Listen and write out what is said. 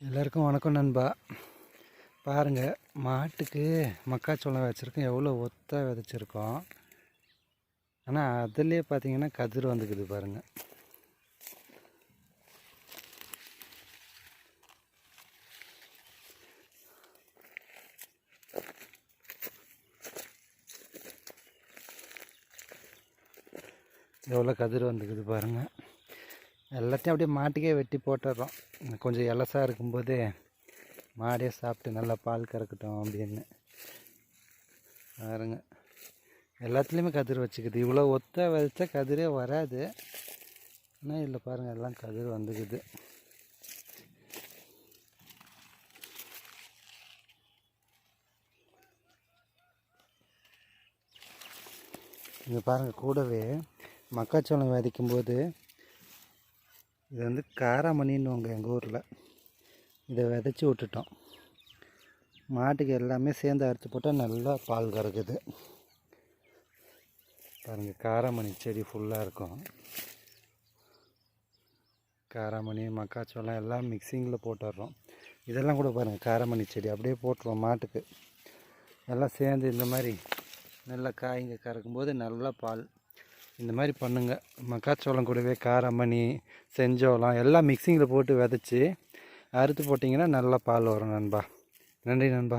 எல்லாருக்கும் வணக்கம் நண்பா. பாருங்கள் மாட்டுக்கு மக்காச்சோளம் வச்சுருக்கோம். எவ்வளோ ஒத்தா விதைச்சிருக்கோம். ஆனால் அதுலேயே பார்த்தீங்கன்னா கதிர் வந்துக்குது பாருங்கள் எவ்வளோ கதிர் வந்துக்குது பாருங்கள் எல்லாத்தையும் அப்படியே மாட்டுக்கே வெட்டி போட்டுடுறோம் கொஞ்சம் எலசாக இருக்கும்போதே மாடே சாப்பிட்டு நல்லா பால் கறக்கட்டும் அப்படின்னு. பாருங்க. எல்லாத்துலேயுமே கதிர் வச்சுக்குது. இவ்வளோ ஒத்த வச்சா கதிரே வராது. ஆனால் இதில் பாருங்கள் எல்லாம் கதிர் வந்துக்குது. இங்கே பாருங்கள் கூடவே மக்காச்சோளம் விதைக்கும் போது இது வந்து காராமணின்னுவாங்க எங்கள் ஊரில். இதை விதைச்சி விட்டுட்டோம். மாட்டுக்கு எல்லாமே சேர்ந்து அரைச்சி போட்டால் நல்லா பால் கறக்குது. பாருங்கள் காராமணி செடி ஃபுல்லாக இருக்கும். காராமணி மக்காச்சோளம் எல்லாம் மிக்சிங்கில் போட்டுடுறோம். இதெல்லாம் கூட பாருங்கள் காராமணி செடி. அப்படியே போட்டுருவோம் மாட்டுக்கு. எல்லாம் சேர்ந்து இந்த மாதிரி நல்லா காய்ங்க கறக்கும்போது நல்லா பால் இந்த மாதிரி பண்ணுங்கள் மக்காச்சோளம் கூடவே காரமணி செஞ்சோளம் எல்லாம் மிக்சிங்கில் போட்டு விதைச்சி அறுத்து போட்டிங்கன்னா நல்லா பால் வரும் நண்பா. நன்றி நண்பா.